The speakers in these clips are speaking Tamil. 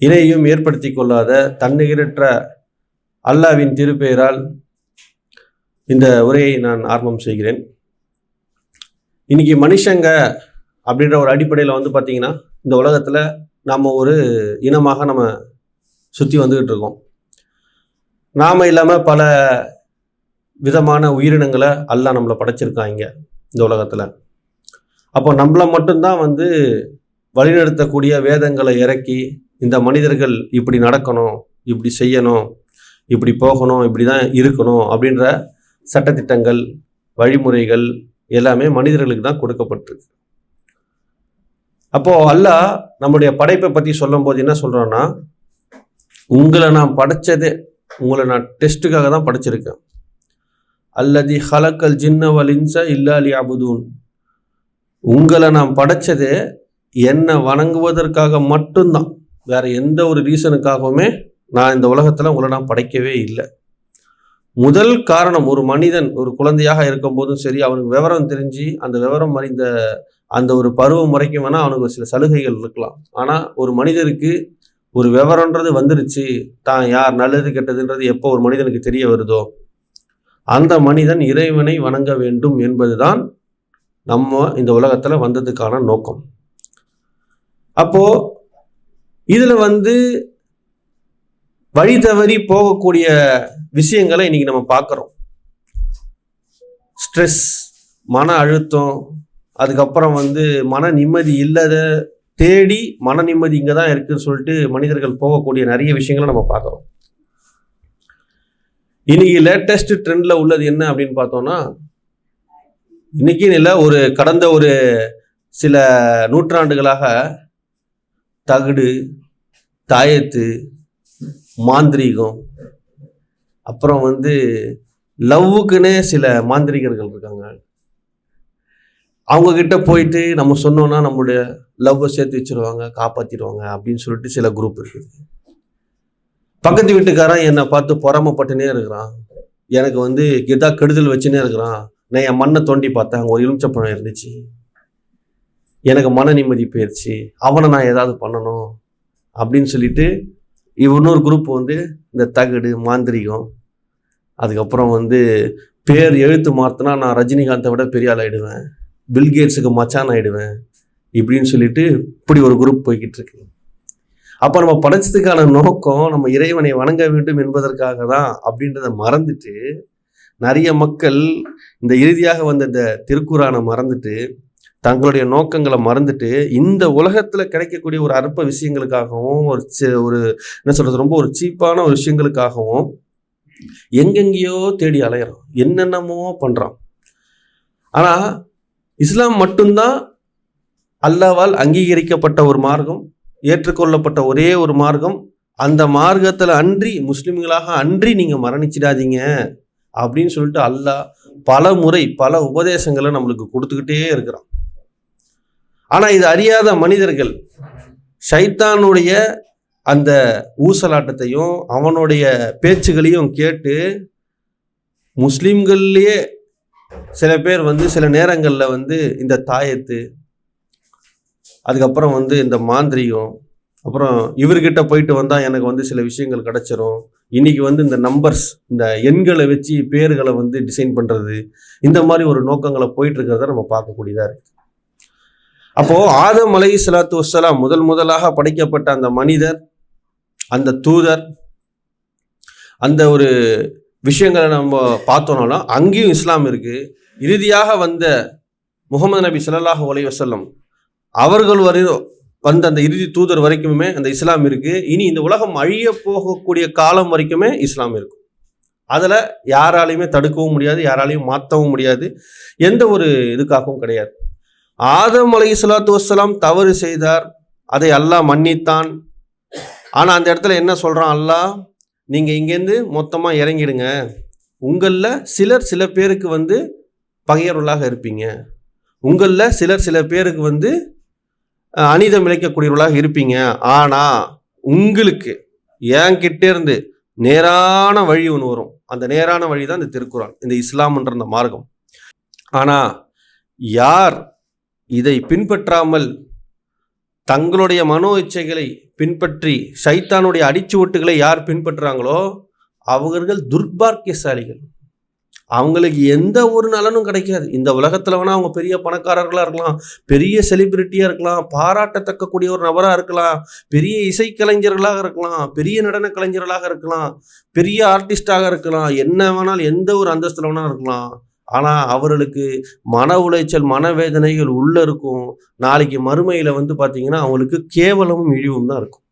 இணையும் ஏற்படுத்தி கொள்ளாத தன்னிகரற்ற அல்லாவின் திருப்பெயரால் இந்த உரையை நான் ஆரம்பம் செய்கிறேன். இன்னைக்கு மனுஷங்க அப்படின்ற ஒரு அடிப்படையில் வந்து பார்த்திங்கன்னா இந்த உலகத்தில் நாம் ஒரு இனமாக நம்ம சுற்றி வந்துக்கிட்டு இருக்கோம். நாம் இல்லாமல் பல விதமான உயிரினங்களை அல்லாஹ் நம்மளை படைச்சிருக்காங்க இந்த உலகத்தில். அப்போ நம்மளை மட்டும்தான் வந்து வழிநடத்தக்கூடிய வேதங்களை இறக்கி இந்த மனிதர்கள் இப்படி நடக்கணும் இப்படி செய்யணும் இப்படி போகணும் இப்படி தான் இருக்கணும் அப்படின்ற சட்டத்திட்டங்கள் வழிமுறைகள் எல்லாமே மனிதர்களுக்கு தான் கொடுக்கப்பட்டிருக்கு. அப்போது அல்லாஹ் நம்முடைய படைப்பை பற்றி சொல்லும்போது என்ன சொல்கிறோன்னா உங்களை நான் படைச்சதே உங்களை நான் டெஸ்ட்டுக்காக தான் படைச்சிருக்கேன். அல்லது ஹலக்கல் ஜின்ன வலின்ச இல்லாலி அபுதூன் உங்களை நான் படைச்சதே என்னை வணங்குவதற்காக மட்டும்தான். வேறு எந்த ஒரு ரீசனுக்காகவுமே நான் இந்த உலகத்தில் உங்களை நான் படைக்கவே இல்லை. முதல் காரணம் ஒரு மனிதன் ஒரு குழந்தையாக இருக்கும்போதும் சரி அவனுக்கு விவரம் தெரிஞ்சு அந்த விவரம் அறிந்த அந்த ஒரு பருவம் வரைக்கும் வேணால் அவனுக்கு ஒரு சில சலுகைகள் இருக்கலாம். ஆனால் ஒரு மனிதருக்கு ஒரு விவரன்றது வந்துருச்சு தான் யார் நல்லது கெட்டதுன்றது எப்போ ஒரு மனிதனுக்கு தெரிய வருதோ அந்த மனிதன் இறைவனை வணங்க வேண்டும் என்பதுதான் நம்ம இந்த உலகத்தில் வந்ததுக்கான நோக்கம். அப்போது இதில் வந்து வழி தவறி போகக்கூடிய விஷயங்களை இன்னைக்கு நம்ம பார்க்குறோம். ஸ்ட்ரெஸ் மன அழுத்தம் அதுக்கப்புறம் வந்து மன நிம்மதி இல்லாத தேடி மன நிம்மதி இங்கே தான் இருக்குன்னு சொல்லிட்டு மனிதர்கள் போகக்கூடிய நிறைய விஷயங்களை நம்ம பார்க்குறோம். இன்னைக்கு லேட்டஸ்ட் ட்ரெண்டில் உள்ளது என்ன அப்படின்னு பார்த்தோம்னா இன்னைக்கு இல்லை ஒரு கடந்த ஒரு சில நூற்றாண்டுகளாக தகுடு தாயத்து மாந்திரீகம் அப்புறம் வந்து லவ்வுக்குன்னே சில மாந்திரிகர்கள் இருக்காங்க. அவங்கக்கிட்ட போயிட்டு நம்ம சொன்னோன்னா நம்மளுடைய லவ்வை சேர்த்து வச்சிருவாங்க காப்பாற்றிடுவாங்க அப்படின்னு சொல்லிட்டு சில குரூப் இருக்குது. பக்கத்து வீட்டுக்காரன் என்னை பார்த்து பொறாமப்பட்டுனே இருக்கிறான். எனக்கு வந்து எதா கெடுதல் வச்சுனே இருக்கிறான். நான் என் மண்ணை தோண்டி பார்த்தேன். அங்கே ஒரு எலுமிச்சப்பழம் இருந்துச்சு. எனக்கு மன நிம்மதி போயிடுச்சு அவனை நான் ஏதாவது பண்ணணும். அப்படின்னு சொல்லிட்டு இன்னொரு குரூப் வந்து இந்த தகடு மாந்திரிகம் அதுக்கப்புறம் வந்து பேர் எழுத்து மாற்றினா நான் ரஜினிகாந்தை விட பெரிய ஆள் ஆயிடுவேன். பில்கேட்ஸுக்கு மச்சான் ஆயிடுவேன் இப்படின்னு சொல்லிட்டு இப்படி ஒரு குரூப் போய்கிட்டு இருக்கு. அப்போ நம்ம படைச்சதுக்கான நோக்கம் நம்ம இறைவனை வணங்க வேண்டும் என்பதற்காக தான் அப்படின்றத மறந்துட்டு நிறைய மக்கள் இந்த இறுதியாக வந்த இந்த திருக்குறானை மறந்துட்டு தங்களுடைய நோக்கங்களை மறந்துட்டு இந்த உலகத்தில் கிடைக்கக்கூடிய ஒரு அற்ப விஷயங்களுக்காகவும் ஒரு ஒரு என்ன சொல்கிறது ரொம்ப ஒரு சீப்பான ஒரு விஷயங்களுக்காகவும் எங்கெங்கேயோ தேடி அலையிறோம் என்னென்னமோ பண்ணுறோம் ஆனால் இஸ்லாம் மட்டும்தான் அல்லாவால் அங்கீகரிக்கப்பட்ட ஒரு மார்க்கம் ஏற்றுக்கொள்ளப்பட்ட ஒரே ஒரு மார்க்கம். அந்த மார்க்கத்தில் அன்றி முஸ்லிம்களாக அன்றி நீங்கள் மரணிச்சிடாதீங்க அப்படின்னு சொல்லிட்டு அல்லாஹ் பல முறை பல உபதேசங்களை நம்மளுக்கு கொடுத்துக்கிட்டே இருக்கிறான். ஆனால் இது அறியாத மனிதர்கள். ஷைத்தானுடைய அந்த ஊசலாட்டத்தையும் அவனுடைய பேச்சுகளையும் கேட்டு முஸ்லீம்கள்லேயே சில பேர் வந்து சில நேரங்களில் வந்து இந்த தாயத்து அதுக்கப்புறம் வந்து இந்த மாந்திரியம் அப்புறம் இவர்கிட்ட போயிட்டு வந்தால் எனக்கு வந்து சில விஷயங்கள் கிடச்சிரும். இன்னைக்கு வந்து இந்த நம்பர்ஸ் இந்த எண்களை வச்சு பேர்களை வந்து டிசைன் பண்ணுறது இந்த மாதிரி ஒரு நோக்கங்களை போயிட்டு இருக்கிறத நம்ம பார்க்கக்கூடியதாக இருக்குது அப்போ ஆதம் அலை சலாத்து வசலாம் முதல் முதலாக படைக்கப்பட்ட அந்த மனிதர் அந்த தூதர் அந்த ஒரு விஷயங்களை நம்ம பார்த்தோம்னா அங்கேயும் இஸ்லாம் இருக்கு. இறுதியாக வந்த முகமது நபி ஸல்லல்லாஹு அலை வசல்லம் அவர்கள் வரை வந்த அந்த இறுதி தூதர் வரைக்குமே அந்த இஸ்லாம் இருக்கு. இனி இந்த உலகம் அழிய போகக்கூடிய காலம் வரைக்குமே இஸ்லாம் இருக்கும் அதில் யாராலையுமே தடுக்கவும் முடியாது யாராலையும் மாற்றவும் முடியாது. எந்த ஒரு இதுக்காகவும் கிடையாது. ஆதம் அலை சலாத்து வசலாம் தவறு செய்தார். அதை அல்லாஹ் மன்னித்தான். ஆனால் அந்த இடத்துல என்ன சொல்கிறான் அல்லாஹ்? நீங்கள் இங்கேருந்து மொத்தமாக இறங்கிடுங்க. உங்களில் சிலர் சில பேருக்கு வந்து பகையர்களாக இருப்பீங்க. உங்களில் சிலர் சில பேருக்கு வந்து அனிதம் இழைக்கக்கூடியவர்களாக இருப்பீங்க. ஆனால் உங்களுக்கு என்கிட்ட இருந்து நேரான வழி ஒன்று வரும். அந்த நேரான வழி தான் இந்த திருக்குறான் இந்த இஸ்லாம்ன்ற அந்த மார்க்கம். ஆனால் யார் இதை பின்பற்றாமல் தங்களுடைய மனோ இச்சைகளை பின்பற்றி சைத்தானுடைய அடிச்சுவட்டுகளை யார் பின்பற்றுறாங்களோ அவர்கள் துர்பாக்கியசாலிகள். அவங்களுக்கு எந்த ஒரு நலனும் கிடைக்காது. இந்த உலகத்தில் வேணால் அவங்க பெரிய பணக்காரர்களாக இருக்கலாம் பெரிய செலிபிரிட்டியாக இருக்கலாம் பாராட்டத்தக்கக்கூடிய ஒரு நபராக இருக்கலாம் பெரிய இசைக்கலைஞர்களாக இருக்கலாம் பெரிய நடன கலைஞர்களாக இருக்கலாம் பெரிய ஆர்டிஸ்டாக இருக்கலாம் என்ன வேணாலும் எந்த ஒரு அந்தஸ்தில் வேணாலும் இருக்கலாம். ஆனால் அவர்களுக்கு மன உளைச்சல் மனவேதனைகள் உள்ளே இருக்கும். நாளைக்கு மறுமையில் வந்து பார்த்திங்கன்னா அவங்களுக்கு கேவலமும் இழிவும் தான் இருக்கும்.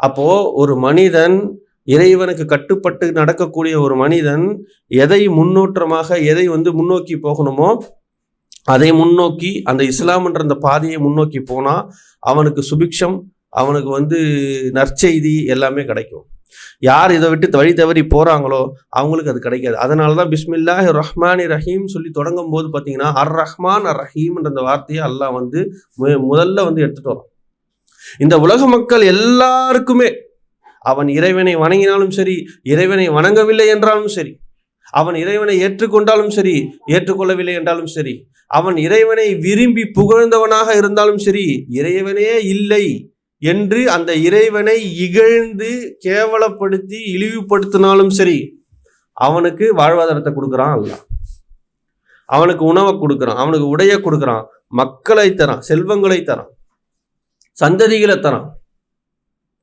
அப்போ ஒரு மனிதன் இறைவனுக்கு கட்டுப்பட்டு நடக்கக்கூடிய ஒரு மனிதன் எதை முன்னோற்றமாக எதை வந்து முன்னோக்கி போகணுமோ அதை முன்னோக்கி அந்த இஸ்லாம்ன்ற அந்த பாதையை முன்னோக்கி போனால் அவனுக்கு சுபிக்ஷம் அவனுக்கு வந்து நற்செய்தி எல்லாமே கிடைக்கும். யார் இதை விட்டு வழி தவறி போறாங்களோ அவங்களுக்கு அது கிடைக்காது. அதனால தான் பிஸ்மில்லாஹ் ரஹ்மானி ரஹீம் சொல்லி தொடங்கும் போது பார்த்தீங்கன்னா அர் ரஹ்மான் அர் ரஹீம்ன்ற அந்த வார்த்தையை அல்லாஹ் வந்து மு- முதல்ல வந்து எடுத்துட்டு வரோம் இந்த உலக மக்கள் எல்லாருக்குமே அவன் இறைவனை வணங்கினாலும் சரி இறைவனை வணங்கவில்லை என்றாலும் சரி அவன் இறைவனை ஏற்றுக்கொண்டாலும் சரி ஏற்றுக்கொள்ளவில்லை என்றாலும் சரி அவன் இறைவனை விரும்பி புகழ்ந்தவனாக இருந்தாலும் சரி இறைவனே இல்லை. என்று அந்த இறைவனை இகழ்ந்து கேவலப்படுத்தி இழிவுபடுத்தினாலும் சரி அவனுக்கு வாழ்வாதாரத்தை கொடுக்குறான் அல்ல அவனுக்கு உணவை கொடுக்குறான் அவனுக்கு உடைய கொடுக்குறான் மக்களை தரான் செல்வங்களை தரான் சந்ததிகளை தரான்.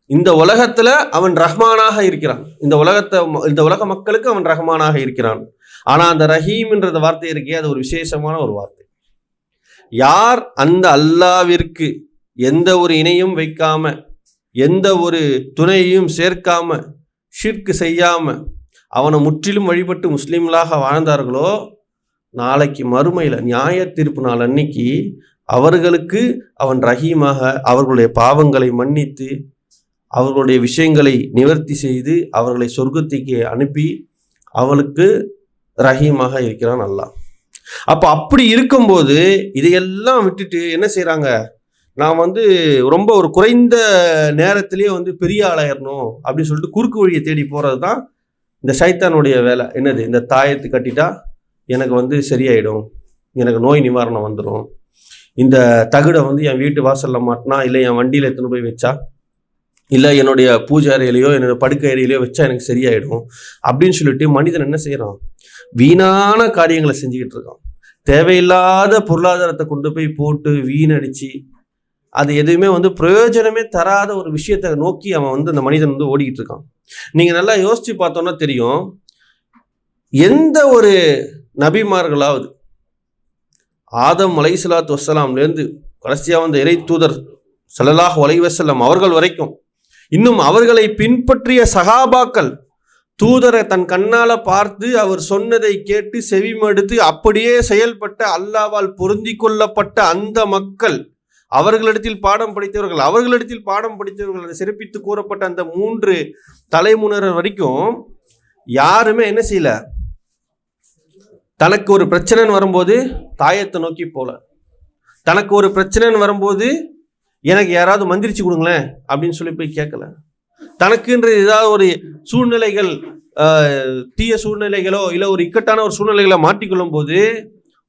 இந்த உலகத்துல அவன் ரஹ்மானாக இருக்கிறான். இந்த உலகத்தை இந்த உலக மக்களுக்கு அவன் ரஹ்மானாக இருக்கிறான். ஆனா அந்த ரஹீம்ன்ற வார்த்தை இருக்கே அது ஒரு விசேஷமான ஒரு வார்த்தை. யார் அந்த அல்லாவிற்கு எந்த ஒரு இணையும் வைக்காம எந்த ஒரு துணையையும் சேர்க்காம ஷிர்க்கு செய்யாம அவனை முற்றிலும் வழிபட்டு முஸ்லீம்களாக வாழ்ந்தார்களோ நாளைக்கு மறுமையில் நியாய தீர்ப்பு நாள் அன்னைக்கு அவர்களுக்கு அவன் ரஹீமாக அவர்களுடைய பாவங்களை மன்னித்து அவர்களுடைய விஷயங்களை நிவர்த்தி செய்து அவர்களை சொர்க்கத்துக்கு அனுப்பி அவளுக்கு ரஹீமாக இருக்கிறான் அல்லாஹ். அப்போ அப்படி இருக்கும்போது இதையெல்லாம் விட்டுட்டு என்ன செய்கிறாங்க நான் வந்து ரொம்ப ஒரு குறைந்த நேரத்திலேயே வந்து பெரிய ஆளாயிரணும் அப்படின்னு சொல்லிட்டு குறுக்கு வழியை தேடி போகிறது தான் இந்த சைத்தானுடைய வேலை. என்னது? இந்த தாயத்து கட்டிட்டா எனக்கு வந்து சரியாயிடும். எனக்கு நோய் நிவாரணம் வந்துடும் இந்த தகுடை வந்து என் வீட்டு வாசலில் மாட்டினா இல்லை என் வண்டியில் எடுத்துன்னு போய் வச்சா இல்லை என்னுடைய பூஜை அறையிலையோ என்னோட படுக்கை அறையிலையோ வச்சா எனக்கு சரியாயிடும் அப்படின்னு சொல்லிட்டு மனிதன் என்ன செய்கிறான் வீணான காரியங்களை செஞ்சுக்கிட்டு இருக்கான். தேவையில்லாத பொருளாதாரத்தை கொண்டு போய் போட்டு வீணடிச்சு அது எதுவுமே வந்து பிரயோஜனமே தராத ஒரு விஷயத்தை நோக்கி அவன் வந்து அந்த மனிதன் வந்து ஓடிக்கிட்டு இருக்கான். நீங்கள் நல்லா யோசித்து பார்த்தோன்னா தெரியும். எந்த ஒரு நபிமார்களாவது ஆதம் அலைசலாத்து வசலாம்லேருந்து கடைசியாக வந்த இறை தூதர் சலலாஹ் வலைவசல்லம் அவர்கள் வரைக்கும் இன்னும் அவர்களை பின்பற்றிய சகாபாக்கள் தூதரை தன் கண்ணால் பார்த்து அவர் சொன்னதை கேட்டு செவிமடுத்து அப்படியே செயல்பட்ட அல்லாவால் பொருந்தி கொள்ளப்பட்ட அந்த மக்கள் அவர்களிடத்தில் பாடம் படித்தவர்கள் அவர்களிடத்தில் பாடம் படித்தவர்கள் சிறப்பித்து கூறப்பட்ட அந்த மூன்று தலைமுனர் வரைக்கும் யாருமே என்ன செய்யல? தனக்கு ஒரு பிரச்சனைன்னு வரும்போது தாயத்தை நோக்கி போல. தனக்கு ஒரு பிரச்சனைன்னு வரும்போது எனக்கு யாராவது மந்திரிச்சு கொடுங்களேன் அப்படின்னு சொல்லி போய் கேட்கல. தனக்குன்ற ஏதாவது ஒரு சூழ்நிலைகள் தீய சூழ்நிலைகளோ இல்லை ஒரு இக்கட்டான ஒரு சூழ்நிலைகளை மாட்டிக்கொள்ளும் போது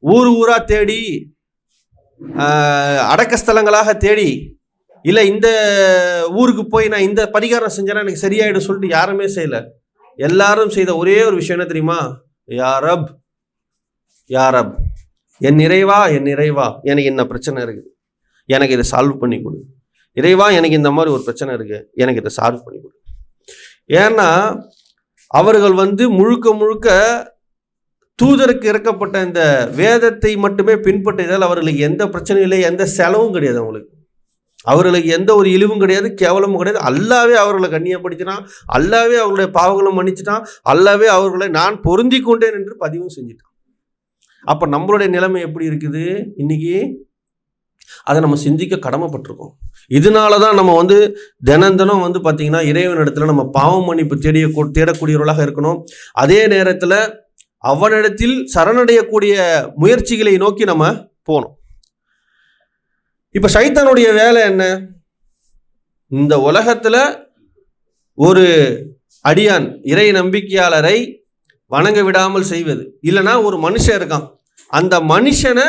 ஊர் ஊரா தேடி அடக்கஸ்தலங்களாக அடக்க ஸ்தலங்களாக தேடி இல்லை இந்த ஊருக்கு போய் நான் இந்த பரிகாரம் செஞ்சேன்னா எனக்கு சரியாயிடும் சொல்லிட்டு யாருமே செய்யலை. எல்லாரும் செய்த ஒரே ஒரு விஷயம் என்ன தெரியுமா? யாரப் யாரப் என் நிறைவா என் நிறைவா எனக்கு என்ன பிரச்சனை இருக்குது. எனக்கு இதை சால்வ் பண்ணி கொடு. இறைவா எனக்கு இந்த மாதிரி ஒரு பிரச்சனை இருக்கு. எனக்கு இதை சால்வ் பண்ணி கொடு. ஏன்னா அவர்கள் வந்து முழுக்க முழுக்க தூதருக்கு இறக்கப்பட்ட இந்த வேதத்தை மட்டுமே பின்பற்றியதால் அவர்களுக்கு எந்த பிரச்சனையும் இல்லை எந்த செலவும் கிடையாது அவங்களுக்கு. அவர்களுக்கு எந்த ஒரு இழிவும் கிடையாது கேவலமும் கிடையாது. அல்லாவே அவர்களை கண்ணியப்படுத்தினான் அல்லாவே அவர்களுடைய பாவங்களும் மன்னிச்சிட்டான் அல்லாவே அவர்களை நான் பொருந்தி கொண்டேன் என்று பதிவும் செஞ்சிட்டான். அப்போ நம்மளுடைய நிலைமை எப்படி இருக்குது? இன்னைக்கு அதை நம்ம சிந்திக்க கடமைப்பட்டிருக்கோம். இதனால தான் நம்ம வந்து தினம் தினம் வந்து பார்த்தீங்கன்னா இறைவன் இடத்துல நம்ம பாவம் மன்னிப்பு தேடிய தேடக்கூடியவர்களாக இருக்கணும். அதே நேரத்தில் அவனிடத்தில் சரணடையக்கூடிய முயற்சிகளை நோக்கி நம்ம போகணும் இப்போ சைத்தானுடைய வேலை என்ன? இந்த உலகத்தில் ஒரு அடியான் இறை நம்பிக்கையாளரை வணங்க விடாமல் செய்வது. இல்லைன்னா ஒரு மனுஷன் இருக்கான். அந்த மனுஷனை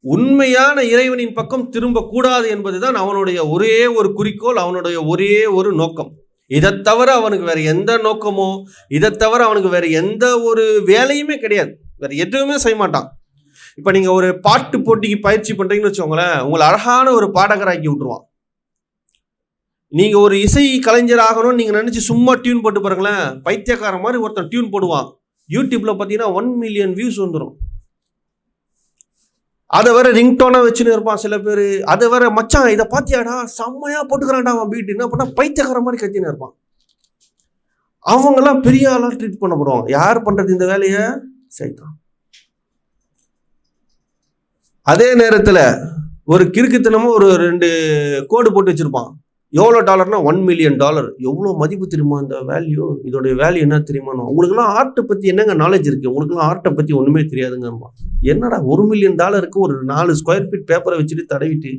உண்மையான இறைவனின் பக்கம் திரும்பக்கூடாது என்பதுதான் அவனுடைய ஒரே ஒரு குறிக்கோள் அவனுடைய ஒரே ஒரு நோக்கம். இதை தவிர அவனுக்கு வேற எந்த நோக்கமோ இதை தவிர அவனுக்கு வேற எந்த ஒரு வேலையுமே கிடையாது. வேற எதுவுமே செய்ய மாட்டான். இப்போ நீங்க ஒரு பாட்டு போட்டிக்கு பயிற்சி பண்றீங்கன்னு வச்சுக்கோங்களேன் உங்களை அழகான ஒரு பாடகராக்கி விட்டுருவான். நீங்க ஒரு இசை கலைஞர் ஆகணும்னு நீங்க நினைச்சு சும்மா டியூன் போட்டு பாருங்களேன் பைத்தியக்காரன் மாதிரி ஒருத்தன் டியூன் போடுவான். யூடியூப்ல பார்த்தீங்கன்னா ஒன் மில்லியன் வியூஸ் வந்துடும் அதை வேற ரிங்டோனா வச்சுன்னு இருப்பான் சில பேர். அதை வேற மச்சான் இதை பார்த்தியாடா செம்மையா போட்டுக்கிறான்டா அவன் பீட் என்ன பண்ணா? பைத்தியக்கார மாதிரி கத்தின்னு இருப்பான். அவங்கெல்லாம் பெரிய ஆளாக ட்ரீட் பண்ணப்படுவாங்க. யார் பண்றது இந்த வேலையை? சைத்தான். அதே நேரத்தில் ஒரு கிறுக்குத்தனமும் ஒரு ரெண்டு கோடு போட்டு வச்சிருப்பான். எவ்வளோ டாலர்னா ஒன் மில்லியன் டாலர் எவ்வளோ மதிப்பு தெரியுமா இந்த வேல்யூ இதோடைய வேல்யூ என்ன தெரியுமா? உங்களுக்குலாம் ஆர்ட்டை பற்றி என்னங்க நாலேஜ் இருக்குது உங்களுக்குலாம் ஆர்ட்டை பற்றி ஒன்றுமே தெரியாதுங்கம்மா. என்னடா ஒரு மில்லியன் டாலருக்கு ஒரு நாலு ஸ்கொயர் ஃபீட் பேப்பரை வச்சுட்டு தடவிட்டு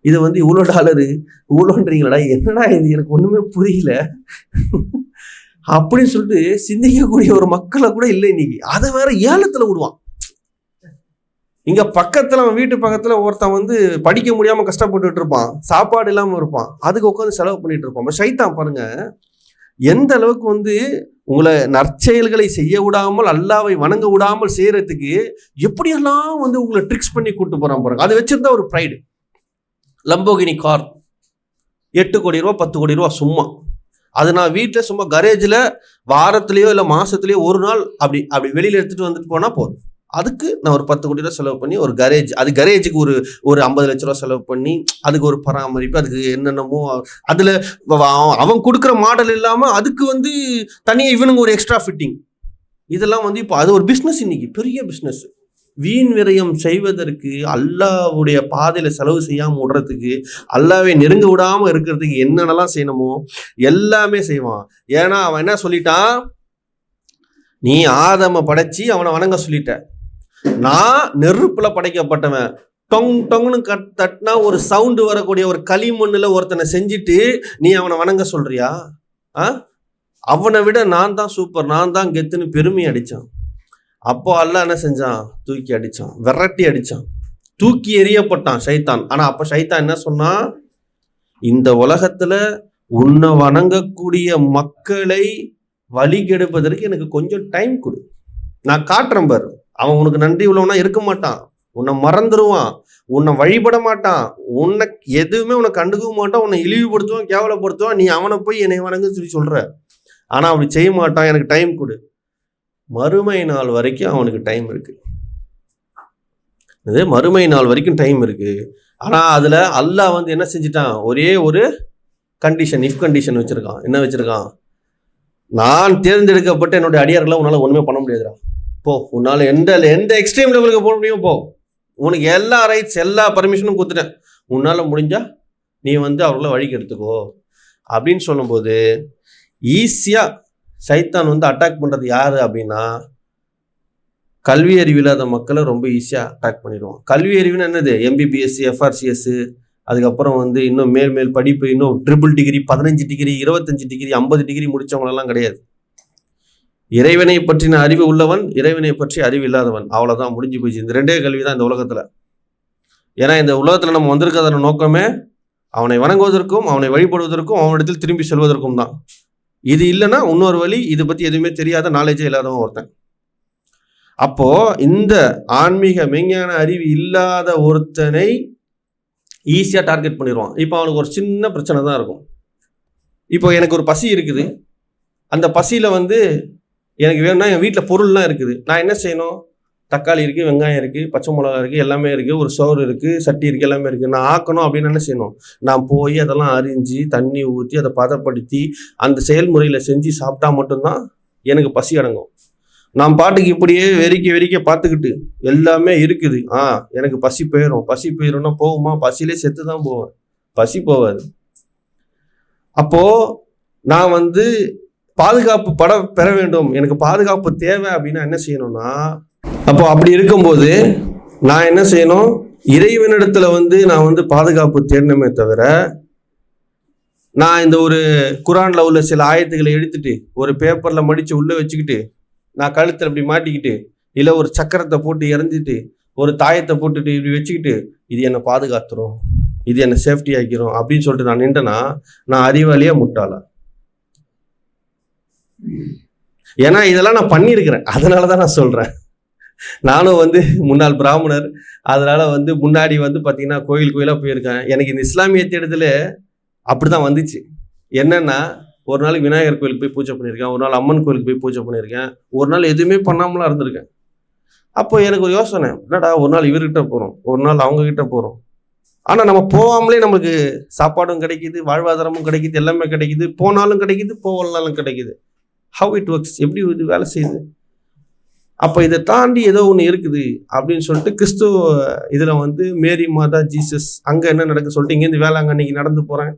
இது வந்து இவ்வளோ டாலரு இவ்வளோன்றீங்களடா என்னடா இது? எனக்கு ஒன்றுமே புரியல. அப்படின்னு சொல்லிட்டு சிந்திக்கக்கூடிய ஒரு மக்களை கூட இல்லை இன்னைக்கு. அதை வேற ஏலத்தில் விடுவான். இங்க பக்கத்துல அவன் வீட்டு பக்கத்துல ஒருத்தன் வந்து படிக்க முடியாம கஷ்டப்பட்டுட்டு இருப்பான். சாப்பாடு இல்லாம இருப்பான். அதுக்கு உட்காந்து செலவு பண்ணிட்டு இருப்பான். அப்ப சைத்தான் பாருங்க எந்த அளவுக்கு வந்து உங்களை நற்செயல்களை செய்ய விடாமல் அல்லாவை வணங்க விடாமல் செய்யறதுக்கு எப்படியெல்லாம் வந்து உங்களை ட்ரிக்ஸ் பண்ணி கூட்டு போறான் பாருங்க. அதை வச்சிருந்தா ஒரு ப்ரைடு லம்போகினி கார் எட்டு கோடி ரூபா பத்து கோடி ரூபா சும்மா. அது நான் வீட்டில் சும்மா கரேஜில் வாரத்துலேயோ இல்லை மாதத்துலேயோ ஒரு நாள் அப்படி அப்படி வெளியில் எடுத்துகிட்டு வந்துட்டு போனால் போதும். அதுக்கு நான் ஒரு பத்து கோடி ரூபா செலவு பண்ணி ஒரு கரேஜ் அது கரேஜுக்கு ஒரு ஒரு ஐம்பது லட்ச ரூபா செலவு பண்ணி அதுக்கு ஒரு பராமரிப்பு அதுக்கு என்னென்னமோ அதில் அவன் கொடுக்குற மாடல் இல்லாமல் அதுக்கு வந்து தனியாக இவனுங்க ஒரு எக்ஸ்ட்ரா ஃபிட்டிங் இதெல்லாம் வந்து இப்போ அது ஒரு பிஸ்னஸ் இன்னைக்கு பெரிய பிஸ்னஸ் வீண் விரயம் செய்வதற்கு அல்லாவுடைய பாதையில் செலவு செய்யாமல் விடுறதுக்கு அல்லாவை நெருங்க விடாமல் இருக்கிறதுக்கு என்னென்னலாம் செய்யணுமோ எல்லாமே செய்வான். ஏன்னா அவன் என்ன சொல்லிட்டான்? நீ ஆதம படைச்சி அவனை வணங்க சொல்லிட்ட. நான் நெருப்புல படைக்கப்பட்டவன். டொங் டொங்னு கட் தட்டினா ஒரு சவுண்டு வரக்கூடிய ஒரு களிமண்ணில் ஒருத்தனை செஞ்சுட்டு நீ அவனை வணங்க சொல்றியா? ஆ? அவனை விட நான் தான் சூப்பர் நான் தான் கெத்துன்னு பெருமை அடித்தான் அப்போ அல்ல என்ன செஞ்சான்? தூக்கி அடித்தான் விரட்டி அடித்தான் தூக்கி எறியப்பட்டான் சைத்தான் ஆனால் அப்போ சைத்தான் என்ன சொன்னான்? இந்த உலகத்தில் உன்னை வணங்கக்கூடிய மக்களை வழி கெடுப்பதற்கு எனக்கு கொஞ்சம் டைம் கொடு. நான் காட்டுறேன் பாரு. அவன் உனக்கு நன்றி உள்ளவனா இருக்க மாட்டான். உன்னை மறந்துடுவான் உன்னை வழிபட மாட்டான். உன்னை எதுவுமே உன்னை கண்டுக்கவும் மாட்டான். உன்னை இழிவுபடுத்துவான் கேவலப்படுத்துவான். நீ அவனை போய் என்னை வணங்குன்னு சொல்லி சொல்ற. ஆனா அப்படி செய்ய மாட்டான். எனக்கு டைம் கொடு. மறுமை நாள் வரைக்கும் அவனுக்கு டைம் இருக்கு. இது மறுமை நாள் வரைக்கும் டைம் இருக்கு. ஆனா அதுல அல்லாஹ் வந்து என்ன செஞ்சிட்டான்? ஒரே ஒரு கண்டிஷன் இஃப் கண்டிஷன் வச்சிருக்கான். என்ன வச்சிருக்கான்? நான் தேர்ந்தெடுக்கப்பட்ட என்னுடைய அடியார்களை உன்னால ஒண்ணுமே பண்ண முடியாதுடா. போ உன்னால எந்த எந்த எக்ஸ்ட்ரீம் லெவலுக்கு போக முடியும் போ. உனக்கு எல்லா ரைட்ஸ் எல்லா பர்மிஷனும் கொடுத்துட்டேன். உன்னால் முடிஞ்சா நீ வந்து அவர்களை வழிக்கு எடுத்துக்கோ. அப்படின்னு சொல்லும்போது ஈஸியாக சைத்தான் வந்து அட்டாக் பண்ணுறது யார் அப்படின்னா கல்வி அறிவு இல்லாத மக்களை ரொம்ப ஈஸியாக அட்டாக் பண்ணிடுவோம் கல்வி அறிவுன்னு என்னது? எம்பிபிஎஸ்சி எஃப்ஆர்சிஎஸ்ஸு அதுக்கப்புறம் வந்து இன்னும் மேல் மேல் படிப்பு இன்னும் ட்ரிபிள் டிகிரி பதினஞ்சு டிகிரி இருபத்தஞ்சு டிகிரி ஐம்பது டிகிரி முடித்தவங்களெல்லாம் கிடையாது. இறைவனை பற்றின அறிவு உள்ளவன் இறைவனை பற்றி அறிவு இல்லாதவன். அவ்வளோதான் முடிஞ்சு போச்சு. இந்த ரெண்டே கல்வி தான் இந்த உலகத்தில். ஏன்னா இந்த உலகத்தில் நம்ம வந்திருக்கிறதான நோக்கமே அவனை வணங்குவதற்கும் அவனை வழிபடுவதற்கும் அவனிடத்தில் திரும்பி செல்வதற்கும் தான். இது இல்லைன்னா இன்னொரு வழி இதை பற்றி எதுவுமே தெரியாத நாலேஜே இல்லாதவன் ஒருத்தன். அப்போது இந்த ஆன்மீக மெஞ்ஞான அறிவு இல்லாத ஒருத்தனை ஈஸியாக டார்கெட் பண்ணிடுவான். இப்போ அவனுக்கு ஒரு சின்ன பிரச்சனை தான் இருக்கும். இப்போ எனக்கு ஒரு பசி இருக்குது. அந்த பசியில் வந்து எனக்கு வேணும்னா என் வீட்டில் பொருள்லாம் இருக்குது. நான் என்ன செய்யணும்? தக்காளி இருக்குது வெங்காயம் இருக்குது பச்சை மிளகா இருக்குது எல்லாமே இருக்குது ஒரு சோறு இருக்குது சட்டி இருக்குது எல்லாமே இருக்குது நான் ஆக்கணும் அப்படின்னு என்ன செய்யணும்? நான் போய் அதெல்லாம் அரிஞ்சு தண்ணி ஊற்றி அதை பதப்படுத்தி அந்த செயல்முறையில் செஞ்சு சாப்பிட்டா மட்டும்தான் எனக்கு பசி அடங்கும். நான் பாட்டுக்கு இப்படியே வெறிக்க வெறிக்க பார்த்துக்கிட்டு எல்லாமே இருக்குது. ஆ எனக்கு பசி போயிடும் பசி போயிடும்னா போகுமா? பசியிலே செத்து தான் போவேன். பசி போவாது. அப்போது நான் வந்து பாதுகாப்பு பட பெற வேண்டும். எனக்கு பாதுகாப்பு தேவை அப்படின்னா என்ன செய்யணும்னா அப்போ அப்படி இருக்கும்போது நான் என்ன செய்யணும்? இறைவனிடத்துல வந்து நான் வந்து பாதுகாப்பு தேடணுமே தவிர நான் இந்த ஒரு குரான்ல உள்ள சில ஆயத்துக்களை எடுத்துட்டு ஒரு பேப்பர்ல மடிச்சு உள்ள வச்சுக்கிட்டு நான் கழுத்தில் இப்படி மாட்டிக்கிட்டு இல்லை ஒரு சக்கரத்தை போட்டு இறந்துட்டு ஒரு தாயத்தை போட்டுட்டு இப்படி வச்சுக்கிட்டு இது என்னை பாதுகாத்துரும். இது என்னை சேஃப்டி ஆக்கிரும் அப்படின்னு சொல்லிட்டு நான் நின்றேன்னா நான் அறிவாளியாக முட்டாளா? ஏன்னா இதெல்லாம் நான் பண்ணியிருக்கிறேன். அதனால தான் நான் சொல்கிறேன் நானும் வந்து முன்னாள் பிராமணர். அதனால் வந்து முன்னாடி வந்து பார்த்திங்கன்னா கோயில் கோயிலாக போயிருக்கேன். எனக்கு இந்த இஸ்லாமிய தேடுதல் அப்படிதான் வந்துச்சு. என்னென்னா ஒரு நாள் விநாயகர் கோயிலுக்கு போய் பூஜை பண்ணியிருக்கேன். ஒரு நாள் அம்மன் கோயிலுக்கு போய் பூஜை பண்ணியிருக்கேன். ஒரு நாள் எதுவுமே பண்ணாமலாம் இருந்திருக்கேன். அப்போ எனக்கு ஒரு யோசனை என்னடா ஒரு நாள் இவர்கிட்ட போகிறோம் ஒரு நாள் அவங்கக்கிட்ட போகிறோம் ஆனால் நம்ம போகாமலே நமக்கு சாப்பாடும் கிடைக்குது வாழ்வாதாரமும் கிடைக்குது எல்லாமே கிடைக்குது. போனாலும் கிடைக்குது போகலனாலும் கிடைக்குது. ஹவ் இட் ஒர்க்ஸ் எப்படி இது வேலை செய்யுது? அப்போ இதை தாண்டி ஏதோ ஒன்று இருக்குது அப்படின்னு சொல்லிட்டு கிறிஸ்துவ இதில் வந்து மேரி மாதா ஜீசஸ் அங்கே என்ன நடக்குது சொல்லிட்டு இங்கேருந்து வேளாங்கண்ணிக்கு நடந்து போகிறேன்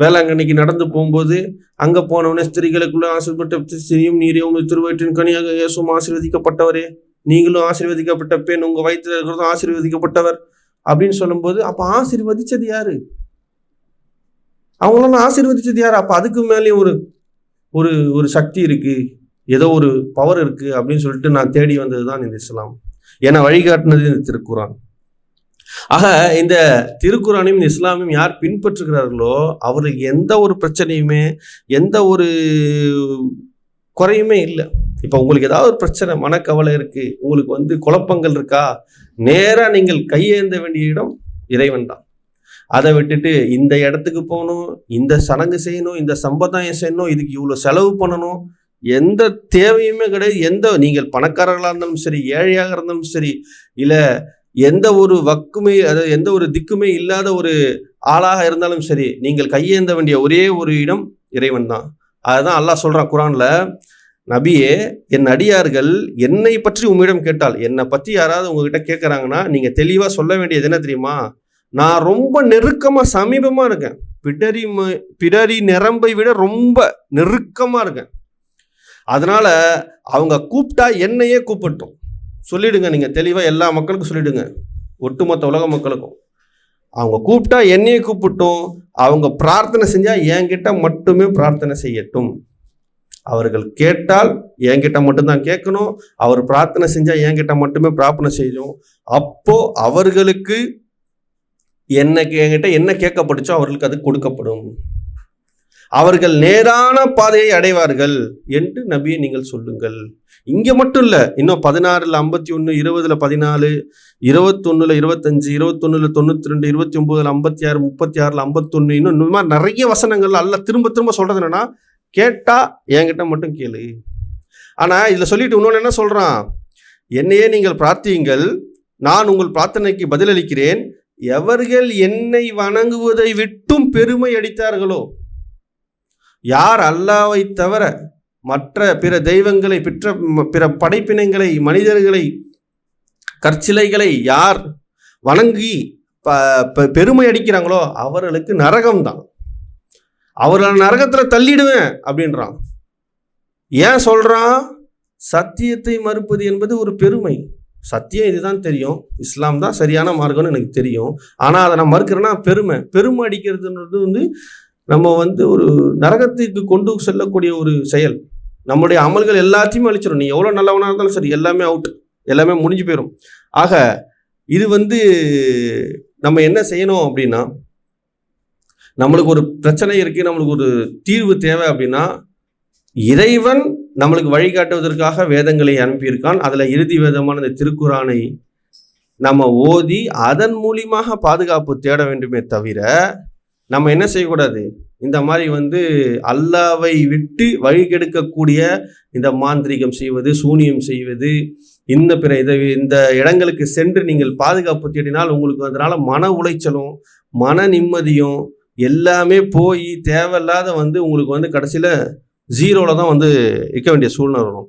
வேளாங்கண்ணிக்கு நடந்து போகும்போது அங்கே போனவனே ஸ்திரீகளுக்குள்ளே ஆசீர்வட்ட ஸ்திரியும் நீரையும் திருவயிற்றின் கனியாக இயேசும் ஆசீர்வதிக்கப்பட்டவரே. நீங்களும் ஆசீர்வதிக்கப்பட்ட பெண் உங்கள் வயிற்றில் இருக்கிறதும் ஆசீர்வதிக்கப்பட்டவர் அப்படின்னு சொல்லும்போது அப்போ ஆசீர்வதிச்சது யாரு? அவங்களாம் ஆசீர்வதிச்சது யார்? அப்போ அதுக்கு மேலேயும் ஒரு ஒரு ஒரு சக்தி இருக்குது ஏதோ ஒரு பவர் இருக்குது அப்படின்னு சொல்லிட்டு நான் தேடி வந்தது தான் இந்த இஸ்லாம். என்னை வழிகாட்டினது இந்த திருக்குறான் ஆக இந்த திருக்குறானையும் இந்த இஸ்லாமையும் யார் பின்பற்றுகிறார்களோ அவருக்கு எந்த ஒரு பிரச்சனையுமே எந்த ஒரு குறையுமே இல்லை. இப்போ உங்களுக்கு ஏதாவது ஒரு பிரச்சனை மனக்கவலை இருக்குது உங்களுக்கு வந்து குழப்பங்கள் இருக்கா நேராக நீங்கள் கையேந்த வேண்டிய இடம் இறைவன் தான் அதை விட்டுட்டு இந்த இடத்துக்கு போகணும் இந்த சடங்கு செய்யணும் இந்த சம்பிரதாயம் செய்யணும் இதுக்கு இவ்வளோ செலவு பண்ணணும் எந்த தேவையுமே கிடையாது. எந்த நீங்கள் பணக்காரர்களாக இருந்தாலும் சரி ஏழையாக இருந்தாலும் சரி இல்லை எந்த ஒரு வக்குமே அதாவது எந்த ஒரு திக்குமே இல்லாத ஒரு ஆளாக இருந்தாலும் சரி நீங்கள் கையேந்த வேண்டிய ஒரே ஒரு இடம் இறைவன் தான். அதுதான் அல்லாஹ் சொல்கிறான் குரானில் நபியே என் அடியார்கள் என்னை பற்றி உம்மிடம் கேட்டால் என்னை பற்றி யாராவது உங்ககிட்ட கேட்குறாங்கன்னா நீங்கள் தெளிவாக சொல்ல வேண்டியது என்ன தெரியுமா? நான் ரொம்ப நெருக்கமாக சமீபமாக இருக்கேன். பிடரி ம- பிடரி நிரம்பை விட ரொம்ப நெருக்கமாக இருக்கேன். அதனால் அவங்க கூப்பிட்டா என்னையே கூப்பிட்டோம். சொல்லிடுங்க நீங்கள் தெளிவாக எல்லா மக்களுக்கும் சொல்லிடுங்க. ஒட்டுமொத்த உலக மக்களுக்கும். அவங்க கூப்பிட்டா என்னையே கூப்பிட்டோம். அவங்க பிரார்த்தனை செஞ்சால் என்கிட்ட மட்டுமே பிரார்த்தனை செய்யட்டும். அவர்கள் கேட்டால் என்கிட்ட மட்டும்தான் கேட்கணும். அவர் பிரார்த்தனை செஞ்சால் என்கிட்ட மட்டுமே பிரார்த்தனை செய்யணும் அப்போ அவர்களுக்கு என்ன என்கிட்ட என்ன கேட்கப்பட்டுச்சோ அவர்களுக்கு அது கொடுக்கப்படும். அவர்கள் நேரான பாதையை அடைவார்கள் என்று நபியை நீங்கள் சொல்லுங்கள். இங்கே மட்டும் இல்லை இன்னும் பதினாறில் ஐம்பத்தி ஒன்று இருபதில் பதினாலு இருபத்தொன்னுல இருபத்தஞ்சு இருபத்தொன்னுல தொண்ணூற்றி ரெண்டு இருபத்தி ஒம்போதில் ஐம்பத்தி ஆறு முப்பத்தி ஆறில் ஐம்பத்தொன்று இன்னும் இந்த மாதிரி நிறைய வசனங்கள் அல்ல. திரும்ப திரும்ப சொல்கிறது என்னன்னா கேட்டால் என்கிட்ட மட்டும் கேளு. ஆனால் இதில் சொல்லிட்டு இன்னொன்று என்ன சொல்கிறான் என்னையே நீங்கள் பிரார்த்தியுங்கள் நான் உங்கள் பிரார்த்தனைக்கு பதிலளிக்கிறேன் எவர்கள் என்னை வணங்குவதை விட்டும் பெருமை அடித்தார்களோ? யார் அல்லாவை தவிர மற்ற பிற தெய்வங்களை பிற்ற பிற படைப்பினங்களை மனிதர்களை கற்சிலைகளை யார் வணங்கி ப- பெருமை அடிக்கிறாங்களோ அவர்களுக்கு நரகம்தான். அவர்களை நரகத்தில் தள்ளிடுவேன் அப்படின்றான். ஏன் சொல்றான்? சத்தியத்தை மறுப்பது என்பது ஒரு பெருமை. சத்தியம் இதுதான் தெரியும். இஸ்லாம் தான் சரியான மார்க்கம்னு எனக்கு தெரியும். ஆனால் அதை நான் மறுக்கிறேன்னா பெருமை. பெருமை அடிக்கிறதுன்றது வந்து நம்ம வந்து ஒரு நரகத்துக்கு கொண்டு செல்லக்கூடிய ஒரு செயல். நம்முடைய அமல்கள் எல்லாத்தையுமே அழிச்சிடும் நீ எவ்வளோ நல்லவனாக இருந்தாலும் சரி எல்லாமே அவுட் எல்லாமே முடிஞ்சு போயிடும் ஆக இது வந்து நம்ம என்ன செய்யணும் அப்படின்னா நம்மளுக்கு ஒரு பிரச்சனை இருக்கு நம்மளுக்கு ஒரு தீர்வு தேவை அப்படின்னா இறைவன் நம்மளுக்கு வழிகாட்டுவதற்காக வேதங்களை அனுப்பியிருக்கான். அதில் இறுதி வேதமான இந்த திருக்குறானை நம்ம ஓதி அதன் மூலியமாக பாதுகாப்பு தேட வேண்டுமே தவிர நம்ம என்ன செய்யக்கூடாது? இந்த மாதிரி வந்து அல்லாவை விட்டு வழி கெடுக்கக்கூடிய இந்த மாந்திரீகம் செய்வது சூனியம் செய்வது இந்த பிற இதை இந்த இடங்களுக்கு சென்று நீங்கள் பாதுகாப்பு தேடினால் உங்களுக்கு அதனால மன உளைச்சலும் மன நிம்மதியும் எல்லாமே போய் தேவையில்லாத வந்து உங்களுக்கு வந்து கடைசியில் ஜீரோவில் தான் வந்து இருக்க வேண்டிய சூழ்நிலை வரும்.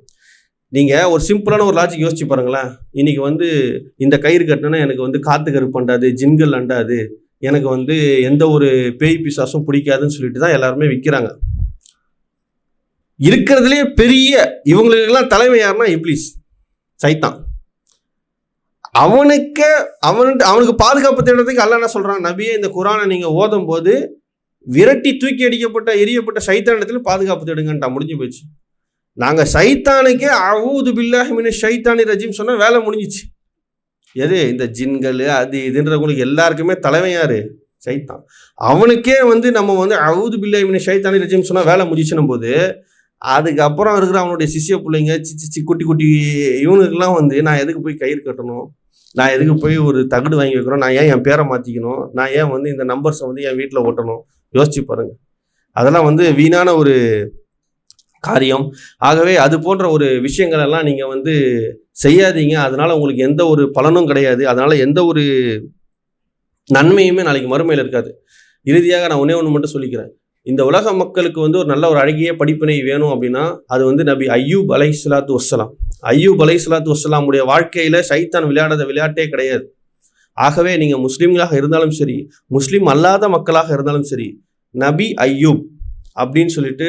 நீங்கள் ஒரு சிம்பிளான ஒரு லாஜிக் யோசிச்சு பாருங்களேன். இன்றைக்கி வந்து இந்த கயிறு கட்டினா எனக்கு வந்து காற்று கருப்பு அண்டாது ஜின்கள் அண்டாது எனக்கு வந்து எந்த ஒரு பேய் பிசாசும் பிடிக்காதுன்னு சொல்லிட்டு தான் எல்லாருமே விற்கிறாங்க இருக்கிறதுலே பெரிய இவங்களுக்கெல்லாம் தலைமை யாருன்னா இப்ளீஸ் சைத்தான். அவனுக்கு அவன் அவனுக்கு பாதுகாப்பு தேடுறதுக்கு அல்ல என்ன சொல்கிறான் நபியே இந்த குரானை நீங்கள் ஓதும் போது விரட்டி தூக்கி அடிக்கப்பட்ட எரியப்பட்ட சைத்தானத்தில் பாதுகாப்பு தேடுங்கன்ட்டா முடிஞ்சு போச்சு. நாங்கள் சைத்தானுக்கே அவுது பில்லாஹிமின் ஷைத்தானி ரஜீம் சொன்னால் வேலை முடிஞ்சிச்சு. எது? இந்த ஜின்கள் அது இதுன்றவங்களுக்கு எல்லாருக்குமே தலைவன் யாரு? சைத்தான். அவனுக்கே வந்து நம்ம வந்து அவுது பில்லாஹிமின் ஷைத்தானி சைத்தானி ரஜிம் சொன்னால் வேலை முடிச்சுனும் போது அதுக்கப்புறம் இருக்கிற அவனுடைய சிஷ்ய பிள்ளைங்க சிச்சி சி குட்டி குட்டி இவனுக்கெல்லாம் வந்து நான் எதுக்கு போய் கயிறு கட்டணும்? நான் எதுக்கு போய் ஒரு தகடு வாங்கி வைக்கணும்? நான் ஏன் என் பேரை மாற்றிக்கணும் நான் ஏன் வந்து இந்த நம்பர்ஸை வந்து என் வீட்டில் ஓட்டணும்? யோசிச்சு பாருங்க. அதெல்லாம் வந்து வீணான ஒரு காரியம். ஆகவே அது போன்ற ஒரு விஷயங்கள் எல்லாம் நீங்கள் வந்து செய்யாதீங்க. அதனால உங்களுக்கு எந்த ஒரு பலனும் கிடையாது. அதனால எந்த ஒரு நன்மையுமே நாளைக்கு மறுமையில் இருக்காது. இறுதியாக நான் ஒன்றே ஒன்று மட்டும் சொல்லிக்கிறேன். இந்த உலக மக்களுக்கு வந்து ஒரு நல்ல ஒரு அழகிய படிப்பினை வேணும் அப்படின்னா அது வந்து நபி ஐயூப் அலை சலாத்து வசலாம் ஐயூப் அலை சலாத்து வசலாமுடைய வாழ்க்கையில் சைத்தான் விளையாடாத விளையாட்டே கிடையாது. ஆகவே நீங்கள் முஸ்லீம்களாக இருந்தாலும் சரி முஸ்லீம் அல்லாத மக்களாக இருந்தாலும் சரி நபி ஐயூப் அப்படின்னு சொல்லிட்டு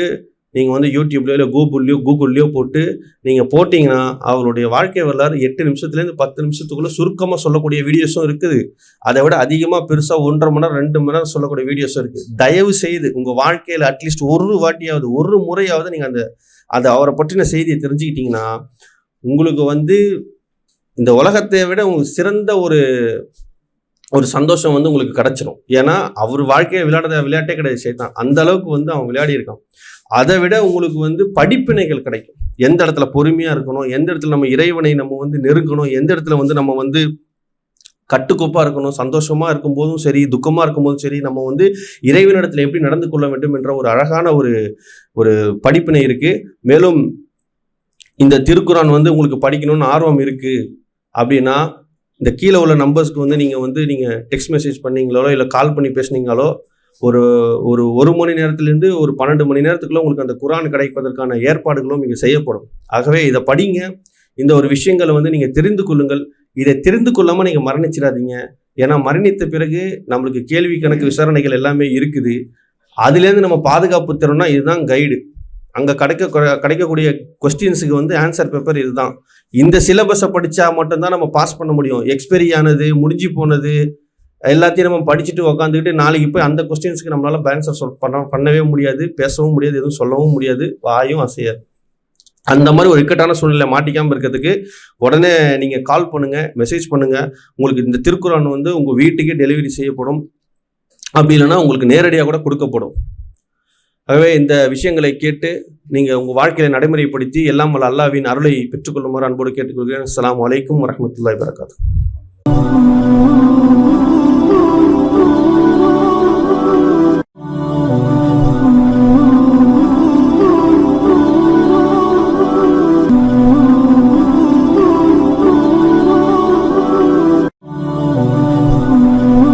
நீங்கள் வந்து யூடியூப்லையோ இல்லை கூகுள்லையோ கூகுள்லையோ போட்டு நீங்கள் போட்டிங்கன்னா அவருடைய வாழ்க்கை வரலாறு எட்டு நிமிஷத்துலேருந்து பத்து நிமிஷத்துக்குள்ளே சுருக்கமாக சொல்லக்கூடிய வீடியோஸும் இருக்குது. அதை விட அதிகமாக பெருசாக ஒன்றரை மணி நேரம் ரெண்டு மணி நேரம் சொல்லக்கூடிய வீடியோஸும் இருக்குது தயவு செய்து உங்கள் வாழ்க்கையில் அட்லீஸ்ட் ஒரு வாட்டியாவது ஒரு முறையாவது நீங்கள் அந்த அதை அவரை பற்றின செய்தியை தெரிஞ்சுக்கிட்டிங்கன்னா உங்களுக்கு வந்து இந்த உலகத்தை விட உங்களுக்கு சிறந்த ஒரு ஒரு சந்தோஷம் வந்து உங்களுக்கு கிடைச்சிரும். ஏன்னா அவர் வாழ்க்கையை விளையாட விளையாட்டே கிடையாது சைத்தான் அந்த அளவுக்கு வந்து அவன் விளையாடி இருக்கான். அதை விட உங்களுக்கு வந்து படிப்பினைகள் கிடைக்கும். எந்த இடத்துல பொறுமையா இருக்கணும் எந்த இடத்துல நம்ம இறைவனை நம்ம வந்து நெருங்கணும் எந்த இடத்துல வந்து நம்ம வந்து கட்டுக்கோப்பா இருக்கணும் சந்தோஷமா இருக்கும் போதும் சரி துக்கமா இருக்கும் போதும் சரி நம்ம வந்து இறைவனிடத்துல எப்படி நடந்து கொள்ள வேண்டும் என்ற ஒரு அழகான ஒரு ஒரு படிப்பினை இருக்கு. மேலும் இந்த திருக்குறான் வந்து உங்களுக்கு படிக்கணும்னு ஆர்வம் இருக்கு அப்படின்னா இந்த கீழே உள்ள நம்பர்ஸ்க்கு வந்து நீங்கள் வந்து நீங்கள் டெக்ஸ்ட் மெசேஜ் பண்ணீங்களோ இல்லை கால் பண்ணி பேசுனீங்களோ ஒரு ஒரு ஒரு மணி நேரத்துலேருந்து ஒரு பன்னெண்டு மணி நேரத்துக்குள்ள உங்களுக்கு அந்த குரான் கிடைப்பதற்கான ஏற்பாடுகளும் இங்கே செய்யப்படும். ஆகவே இதை படிங்க. இந்த ஒரு விஷயங்களை வந்து நீங்கள் தெரிந்து கொள்ளுங்கள். இதை தெரிந்து கொள்ளாமல் நீங்கள் மரணிச்சிடாதீங்க. ஏன்னா மரணித்த பிறகு நம்மளுக்கு கேள்வி கணக்கு விசாரணைகள் எல்லாமே இருக்குது. அதுலேருந்து நம்ம பாதுகாப்பு தரோம்னா இதுதான் கைடு அங்கே கிடைக்க கிடைக்கக்கூடிய கொஸ்டின்ஸுக்கு வந்து ஆன்சர் பேப்பர் இதுதான். இந்த சிலபஸை படித்தா மட்டும்தான் நம்ம பாஸ் பண்ண முடியும். எக்ஸ்பெரி ஆனது முடிஞ்சு போனது எல்லாத்தையும் நம்ம படிச்சுட்டு உக்காந்துக்கிட்டு நாளைக்கு போய் அந்த கொஸ்டின்ஸுக்கு நம்மளால் ஆன்சர் சொல் பண்ண பண்ணவே முடியாது. பேசவும் முடியாது எதுவும் சொல்லவும் முடியாது. வாயும் அசையாது. அந்த மாதிரி ஒரு இக்கட்டான சூழ்நிலை மாட்டிக்காமல் இருக்கிறதுக்கு உடனே நீங்கள் கால் பண்ணுங்கள் மெசேஜ் பண்ணுங்கள் உங்களுக்கு இந்த திருக்குறான் வந்து உங்கள் வீட்டுக்கே டெலிவரி செய்யப்படும். அப்படி இல்லைன்னா உங்களுக்கு நேரடியாக கூட கொடுக்கப்படும். ஆகவே இந்த விஷயங்களை கேட்டு நீங்கள் உங்கள் வாழ்க்கையை நடைமுறைப்படுத்தி எல்லாம் வல்ல அல்லாவின் அருளை பெற்றுக்கொள்ளுமாறு அன்போடு கேட்டுக்கொள்கிறேன். அஸ்ஸலாமு அலைக்கும் வரஹ்மத்துல்லாஹி வரகாத்து